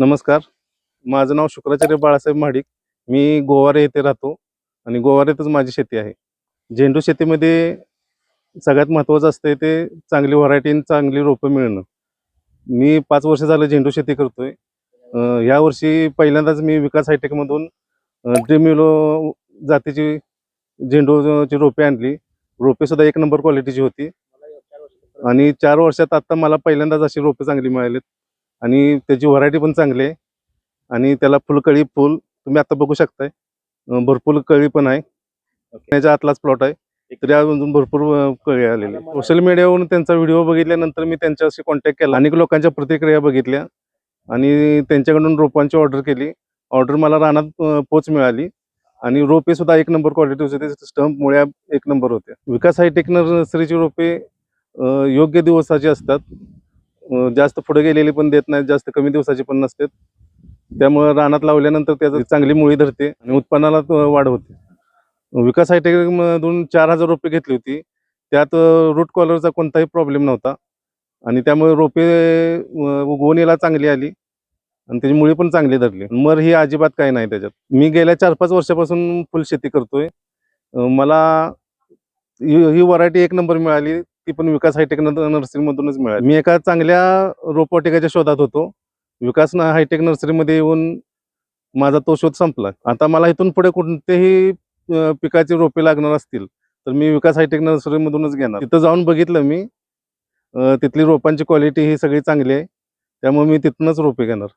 नमस्कार. माझं नाव शुक्राचार्य बाळासाहेब महाडिक. मी गोवारे येथे राहतो आणि गोवाऱ्यातच माझी शेती आहे. झेंडू शेतीमध्ये सगळ्यात महत्त्वाचं असतं ते चांगली व्हरायटी आणि चांगली रोपं मिळणं. मी पाच वर्ष झालं झेंडू शेती करतोय. आहे या पहिल्यांदाच मी विकास हायटेकमधून ड्रिमिलो जातीची झेंडूची रोपे आणली. रोपेसुद्धा एक नंबर क्वालिटीची होती. आणि चार वर्षात आत्ता मला पहिल्यांदाच अशी रोपे चांगली मिळालीत. आणि त्याची व्हरायटी पण चांगली आहे. आणि त्याला फुलकळी फुल तुम्ही आता बघू शकताय. भरपूर कळी पण आहे. त्याच्या आतलाच प्लॉट आहे. तरी अजून भरपूर कळी आलेली सोशल मीडियावरून त्यांचा व्हिडिओ बघितल्यानंतर मी त्यांच्याशी कॉन्टॅक्ट केला. अनेक लोकांच्या प्रतिक्रिया बघितल्या. आणि त्यांच्याकडून रोपांची ऑर्डर केली. ऑर्डर मला रानात पोच मिळाली. आणि रोपे सुद्धा एक नंबर क्वालिटी होते. स्टंप मुळ्या एक नंबर होत्या विकास हायटेक नर्सरीची रोपे योग्य दिवसाची असतात. जास्त पुढे गेलेली पण देत नाहीत जास्त कमी दिवसाची पण नसतात. त्यामुळे रानात लावल्यानंतर त्याचं चांगली मुळी धरते आणि उत्पन्नाला वाढ होते. विकास हायटेक मधून चार हजार रुपये घेतली होती. त्यात रूट कॉलरचा कोणताही प्रॉब्लेम नव्हता. आणि त्यामुळे रोपे अं, उगवणीला चांगली आली. आणि त्याची मुळी पण चांगली धरली. मर ही अजिबात काही नाही त्याच्यात. मी गेल्या चार पाच वर्षापासून फुलशेती करतोय. मला ही व्हरायटी एक नंबर मिळाली. ती पण विकास हायटेक नर्सरी मधूनच मिळाली. मी एका चांगल्या रोपवाटिकाच्या शोधात होतो. विकास हायटेक नर्सरीमध्ये येऊन माझा तो शोध संपला. आता मला इथून पुढे कोणतेही पिकाची रोपे लागणार असतील तर मी विकास हायटेक नर्सरीमधूनच घेणार. तिथं जाऊन बघितलं मी तिथली रोपांची क्वालिटी ही सगळी चांगली आहे. त्यामुळे मी तिथूनच रोपे घेणार.